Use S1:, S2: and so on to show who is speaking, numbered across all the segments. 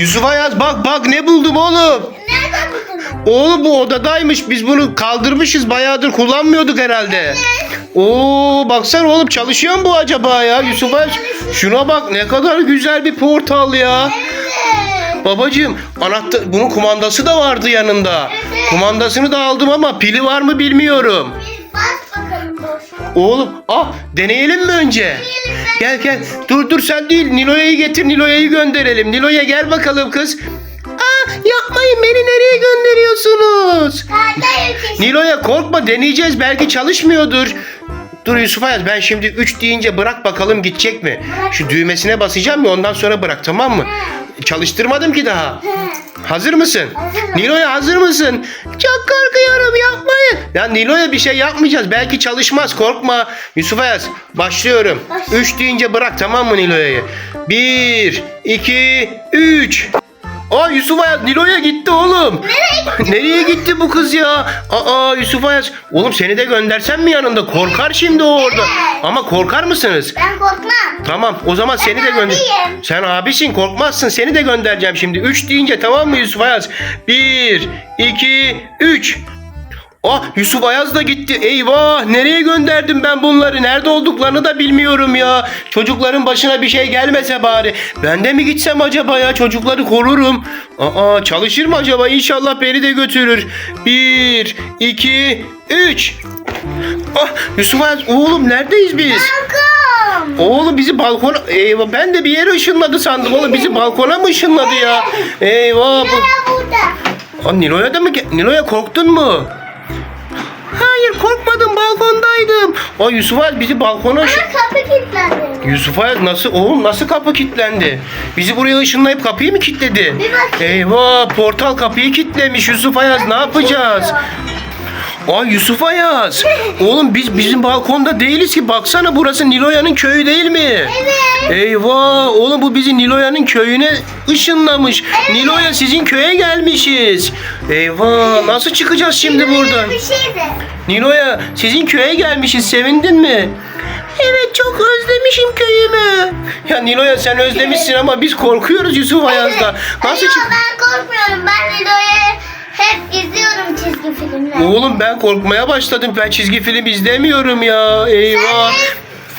S1: Yusuf Ayaz bak bak ne buldum oğlum.
S2: Nereden buldun?
S1: Oğlum bu odadaymış. Biz bunu kaldırmışız. Bayağıdır kullanmıyorduk herhalde. Oo baksana oğlum çalışıyor mu bu acaba ya? Yusuf Ayaz şuna bak ne kadar güzel bir portal ya. Babacığım anahtar bunun kumandası da vardı yanında. Kumandasını da aldım ama pili var mı bilmiyorum. Oğlum ah deneyelim mi önce? Gel gel dur dur sen değil Nilo'ya'yı getir Nilo'ya'yı gönderelim. Nilo'ya gel bakalım kız. Aa yapmayın beni nereye gönderiyorsunuz? Nilo'ya korkma deneyeceğiz belki çalışmıyordur. Dur Yusuf Ayaz ben şimdi 3 deyince bırak bakalım gidecek mi? Şu düğmesine basacağım ya ondan sonra bırak tamam mı? Çalıştırmadım ki daha. Hazır mısın?
S2: Hazırım.
S1: Nilo'ya hazır mısın? Çok korkuyorum yapmayın. Ya Nilo'ya bir şey yapmayacağız. Belki çalışmaz korkma. Yusuf Ayaz başlıyorum.
S2: Başla.
S1: 3 deyince bırak tamam mı Nilo'ya'yı? 1, 2, 3. Aa Yusuf Ayaz Nilo'ya gitti oğlum.
S2: Nereye
S1: Nereye gitti bu kız ya? Aa Yusuf Ayaz. Oğlum seni de göndersem mi yanında? Korkar şimdi o orada.
S2: Evet.
S1: Ama korkar mısınız?
S2: Ben korkmam.
S1: Tamam o zaman seni de gönder.
S2: abiyim.
S1: Sen abisin korkmazsın seni de göndereceğim şimdi. 3 deyince tamam mı Yusuf Ayaz? 1, 2, 3. Ah Yusuf Ayaz da gitti. Eyvah nereye gönderdim ben bunları? Nerede olduklarını da bilmiyorum ya. Çocukların başına bir şey gelmese bari. Ben de mi gitsem acaba ya? Çocukları korurum. Aa çalışır mı acaba? İnşallah beni de götürür. 1, 2, 3. Ah Yusuf Ayaz oğlum neredeyiz biz?
S2: Korkum.
S1: Oğlum bizi balkona... Eyvah ben de bir yere ışınladı sandım. Oğlum bizi balkona mı ışınladı ya? Eyvah. Bu...
S2: Nereye burada?
S1: Aa, Nilo'ya da mı? Nilo'ya korktun mu? Hayır korkmadım balkondaydım. Aa Yusuf Ayaz bizi balkona
S2: Ama kapı kilitlendi.
S1: Yusuf Ayaz nasıl oğlum nasıl kapı kilitlendi? Bizi buraya ışınlayıp kapıyı mı kilitledi?
S2: Bir bak.
S1: Eyvah portal kapıyı kilitlemiş Yusuf Ayaz ne yapacağız? Ay Yusuf Ayaz. Oğlum biz bizim balkonda değiliz ki. Baksana burası Niloya'nın köyü değil mi?
S2: Evet.
S1: Eyvah oğlum bu bizi Niloya'nın köyüne ışınlamış. Niloya sizin köye gelmişiz. Eyvah nasıl çıkacağız şimdi buradan?
S2: Bir şeydi.
S1: Niloya sizin köye gelmişiz sevindin mi? Evet çok özlemişim köyümü. Ya Niloya sen özlemişsin ama biz korkuyoruz Yusuf Ayaz'da. Nasıl
S2: Yok,
S1: çık?
S2: ben korkmuyorum. Ben Nilo'yu hep izliyorum çizgi filmler.
S1: Oğlum ben korkmaya başladım. Ben çizgi film izlemiyorum ya. Eyvah.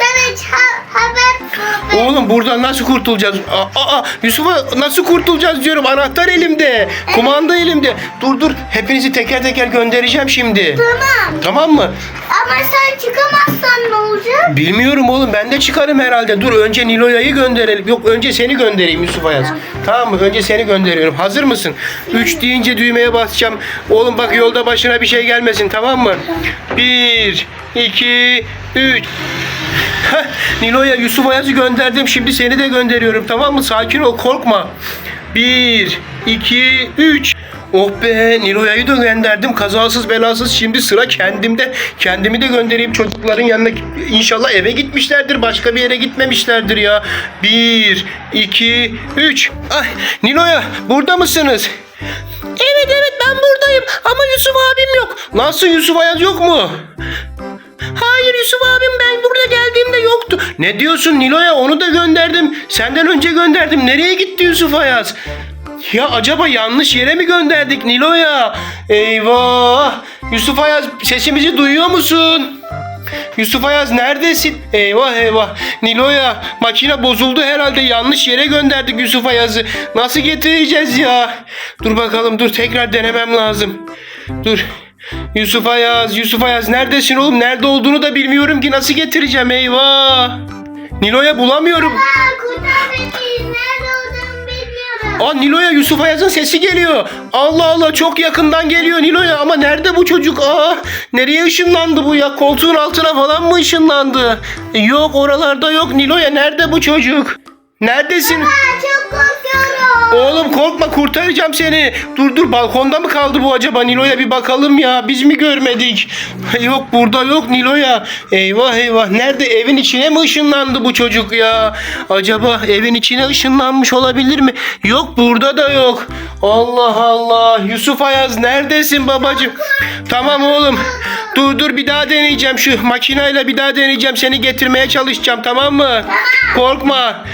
S2: Sen, sen hiç ha, haber sohbet.
S1: Oğlum buradan nasıl kurtulacağız? Aa, aa, Yusuf'a nasıl kurtulacağız diyorum. Anahtar elimde. Kumanda elimde. Dur dur. Hepinizi teker teker göndereceğim şimdi.
S2: Tamam.
S1: Tamam mı?
S2: Ama sen çıkamazsan ne olacak?
S1: Bilmiyorum oğlum. Ben de çıkarım herhalde. Dur önce Niloya'yı gönderelim. Yok önce seni göndereyim Yusuf Ayaz. Tamam mı? Önce seni gönderiyorum. Hazır mısın? 3 deyince düğmeye basacağım. Oğlum bak yolda başına bir şey gelmesin tamam mı? 1 2 3 Heh, Nilo'ya Yusuf Ayaz'ı gönderdim. Şimdi seni de gönderiyorum. Tamam mı? Sakin ol. Korkma. 1 2 3 Oh be Nilo'ya'yı da gönderdim. Kazasız belasız şimdi sıra kendimde. Kendimi de göndereyim çocukların yanına. İnşallah eve gitmişlerdir. Başka bir yere gitmemişlerdir ya. 1 2 3 Ay Nilo'ya burada mısınız? Evet evet ben buradayım ama Yusuf abim yok. Nasıl Yusuf Ayaz yok mu? Yusuf abim ben burada geldiğimde yoktu. Ne diyorsun Nilo'ya onu da gönderdim. Senden önce gönderdim. Nereye gitti Yusuf Ayaz? Ya acaba yanlış yere mi gönderdik Nilo'ya? Eyvah! Yusuf Ayaz sesimizi duyuyor musun? Yusuf Ayaz neredesin? Eyvah eyvah. Nilo'ya makine bozuldu herhalde yanlış yere gönderdik Yusuf Ayaz'ı. Nasıl getireceğiz ya? Dur bakalım dur tekrar denemem lazım. Dur. Yusuf Ayaz, Yusuf Ayaz neredesin oğlum? Nerede olduğunu da bilmiyorum ki nasıl getireceğim eyvah. Nilo'ya bulamıyorum.
S2: Aa, kurtar beni. Nerede olduğumu bilmiyorum.
S1: Aa Nilo'ya Yusuf Ayaz'ın sesi geliyor. Allah Allah çok yakından geliyor Nilo'ya ama nerede bu çocuk? Aa nereye ışınlandı bu ya? Koltuğun altına falan mı ışınlandı? Yok oralarda yok Nilo'ya nerede bu çocuk? Neredesin?
S2: Aa, çok korkuyorum.
S1: Oğlum korkma kurtaracağım seni. Dur dur balkonda mı kaldı bu acaba Nilo'ya bir bakalım ya. Biz mi görmedik? Yok burada yok Nilo'ya. Eyvah eyvah. Nerede evin içine mi ışınlandı bu çocuk ya? Acaba evin içine ışınlanmış olabilir mi? Yok burada da yok. Allah Allah. Yusuf Ayaz neredesin babacığım? Tamam oğlum. Dur dur bir daha deneyeceğim şu makinayla bir daha deneyeceğim. Seni getirmeye çalışacağım tamam mı? Korkma.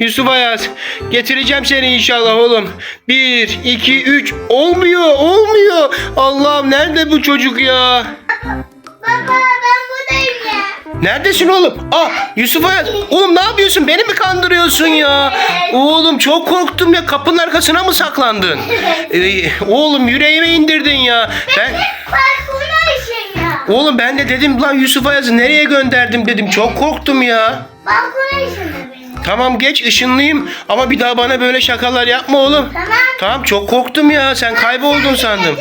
S1: Yusuf Ayaz. Getireceğim seni inşallah oğlum. Bir, iki, üç. Olmuyor, olmuyor. Allah'ım nerede bu çocuk ya?
S2: Baba ben buradayım ya.
S1: Neredesin oğlum? Ah Yusuf Ayaz. Oğlum ne yapıyorsun? Beni mi kandırıyorsun ya? Oğlum çok korktum ya. Kapının arkasına mı saklandın? Ee, oğlum yüreğime indirdin ya. Ben...
S2: Balkona ya.
S1: Oğlum ben de dedim lan Yusuf Ayaz'ı nereye gönderdim dedim. Çok korktum ya.
S2: Balkona benim.
S1: Tamam geç ışınlıyım ama bir daha bana böyle şakalar yapma oğlum.
S2: Tamam.
S1: Tamam çok korktum ya. Sen kayboldun sandım.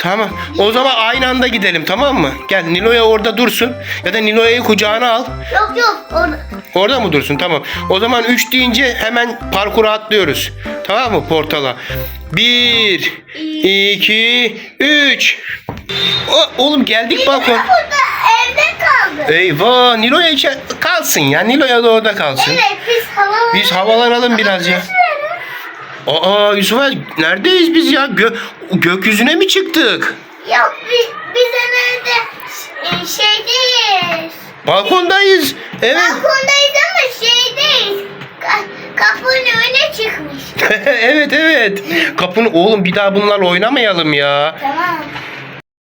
S1: Tamam. O zaman aynı anda gidelim tamam mı? Gel Nilo'ya orada dursun. Ya da Nilo'yu kucağına al.
S2: Yok yok orada.
S1: Orada mı dursun? Tamam. O zaman 3 deyince hemen parkura atlıyoruz. Tamam mı portala? 1 2 3 Oğlum geldik balkon.
S2: Burada evde kaldı.
S1: Eyvah Nilo'ya içe kalsın ya. Nilo'ya da orada kalsın.
S2: Evet
S1: biz havalanalım. Biraz ya. Aa Yusuf Ali, neredeyiz biz ya? Gö- gökyüzüne mi çıktık?
S2: Yok biz, biz evde e, şeydeyiz.
S1: Balkondayız. Evet.
S2: Balkondayız ama şeydeyiz. Ka- kapının önüne çıkmış.
S1: evet evet. Kapını oğlum bir daha bunlarla oynamayalım ya.
S2: Tamam.